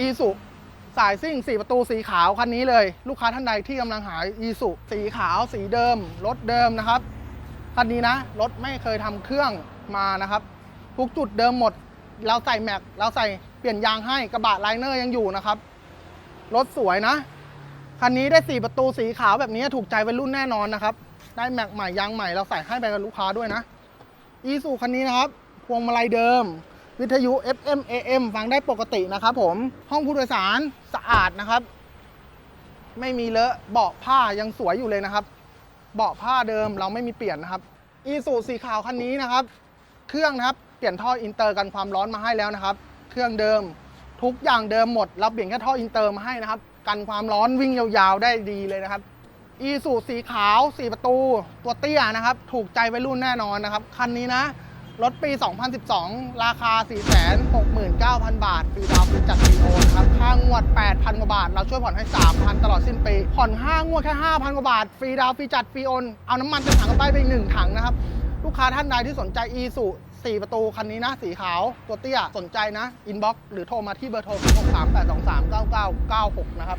อีสุสายซิ่ง 4 ประตูสีขาวคันนี้เลย ลูกค้าท่านใดที่กำลังหาอีสุสีขาวสีเดิม รถเดิมนะครับ คันนี้นะ รถไม่เคยทำเครื่องมานะครับ ทุกจุดเดิมหมด เราใส่แม็ก เราใส่เปลี่ยนยางให้กระบะไลเนอร์ยังอยู่นะครับ รถสวยนะ คันนี้ได้ 4 ประตูสีขาวแบบนี้ถูกใจวัยรุ่นแน่นอนนะครับ ได้แม็กใหม่ยางใหม่เราใส่ให้ไปกับลูกค้าด้วยนะอีซูคันนี้นะครับ พวงมาลัยเดิม วิทยุ FM AM ฟังได้ปกตินะครับผม ห้องผู้โดยสารสะอาดนะครับ ไม่มีเลอะ เบาะผ้ายังสวยอยู่เลยนะครับ เบาะผ้าเดิมเราไม่มีเปลี่ยนนะครับ อีซูสีขาวคันนี้นะครับ เครื่องนะครับ เปลี่ยนท่ออินเตอร์กันความร้อนมาให้แล้วนะครับ เครื่องเดิม ทุกอย่างเดิมหมด เราเปลี่ยนแค่ท่ออินเตอร์มาให้นะครับ กันความร้อนวิ่งยาวๆได้ดีเลยนะครับอีสูสีขาว 4 ประตู ตัวเตี้ยนะครับ ถูกใจวัยรุ่นแน่นอนนะครับ คันนี้นะ รถปี 2012 ราคา 469,000 บาทฟรีดาวน์ฟรีจัดฟรีโอนครับ ค่างวด 8,000 กว่าบาท เราช่วยผ่อนให้ 3,000 ตลอดสิ้นปี ผ่อน5งวดแค่ 5,000 กว่าบาท ฟรีดาวน์ฟรีจัดฟรีโอน เอาน้ำมันเต็มถังกับไปไปอีกหนึ่งถังนะครับ ลูกค้าท่านใดที่สนใจ e สุ4ประตูคันนี้นะ สีขาวตัวเตี้ย สนใจนะ อินบ็อกหรือโทรมาที่เบอร์โทร 0638239996 นะครับ